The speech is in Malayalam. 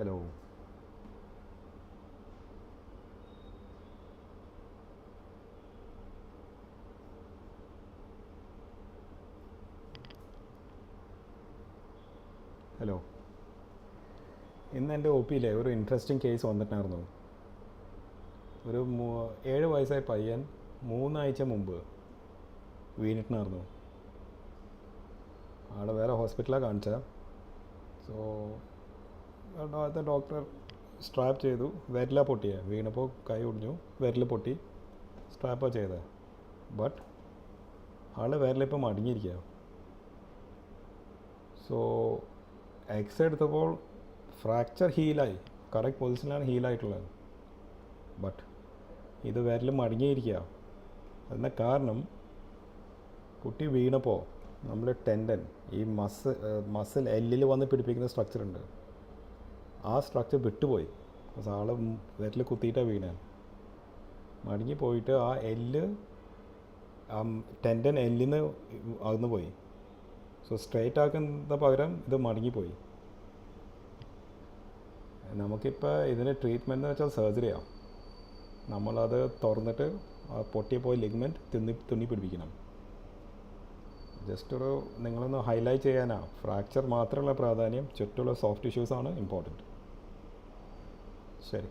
ഹലോ. ഹലോ. ഇന്ന് എന്റെ ഒ പിയിലെ ഒരു ഇൻട്രസ്റ്റിംഗ് കേസ് വന്നിട്ടുണ്ടായിരുന്നു. ഒരു ഏഴ് വയസ്സായ പയ്യൻ മൂന്നാഴ്ച മുമ്പ് വീണിട്ടുണ്ടായിരുന്നു. ആളെ വേറെ ഹോസ്പിറ്റലാണ് കാണിച്ചത്. സോ അവിടുത്തെ ഡോക്ടർ സ്ട്രാപ്പ് ചെയ്തു. വിരല പൊട്ടിയ. വീണപ്പോൾ കൈ ഒടിഞ്ഞു. വിരൽ പൊട്ടി. സ്ട്രാപ്പാണ് ചെയ്തത് ബട്ട് ആൾ വിരലിപ്പം മടങ്ങിയിരിക്കുക സോ എക്സ് എടുത്തപ്പോൾ ഫ്രാക്ചർ ഹീലായി കറക്റ്റ് പൊസിഷനിലാണ് ഹീലായിട്ടുള്ളത് ബട്ട് ഇത് വിരൽ മടങ്ങിയിരിക്കുക അതിന് കാരണം കുട്ടി വീണപ്പോൾ നമ്മൾ ടെൻഡൻ ഈ മസ് മസിൽ എല്ലിൽ വന്ന് പിടിപ്പിക്കുന്ന സ്ട്രക്ചർ ഉണ്ട്. ആ സ്ട്രക്ചർ വിട്ടുപോയി. ആൾ വിരൽ കുത്തിയിട്ടാണ് വീണത്. മടങ്ങി പോയിട്ട് ആ എല്ല് ആ ടെൻഡൻ എല്ലിന്ന് അകന്നു പോയി. സോ സ്ട്രൈറ്റ് ആക്കുന്ന പകരം ഇത് മടങ്ങിപ്പോയി നമുക്കിപ്പോൾ ഇതിന് ട്രീറ്റ്മെന്റ് എന്ന് വെച്ചാൽ സർജറിയാണ് നമ്മളത് തുറന്നിട്ട് ആ പൊട്ടിയ പോയ ലിഗ്മെന്റ് തിന്നി തുന്നി പിടിപ്പിക്കണം. ജസ്റ്റ് ഒരു നിങ്ങളൊന്ന് ഹൈലൈറ്റ് ചെയ്യാനാണ് ഫ്രാക്ചർ മാത്രമുള്ള പ്രാധാന്യം ചുറ്റുള്ള സോഫ്റ്റ് ഇഷ്യൂസാണ് ഇമ്പോർട്ടന്റ് ശരി.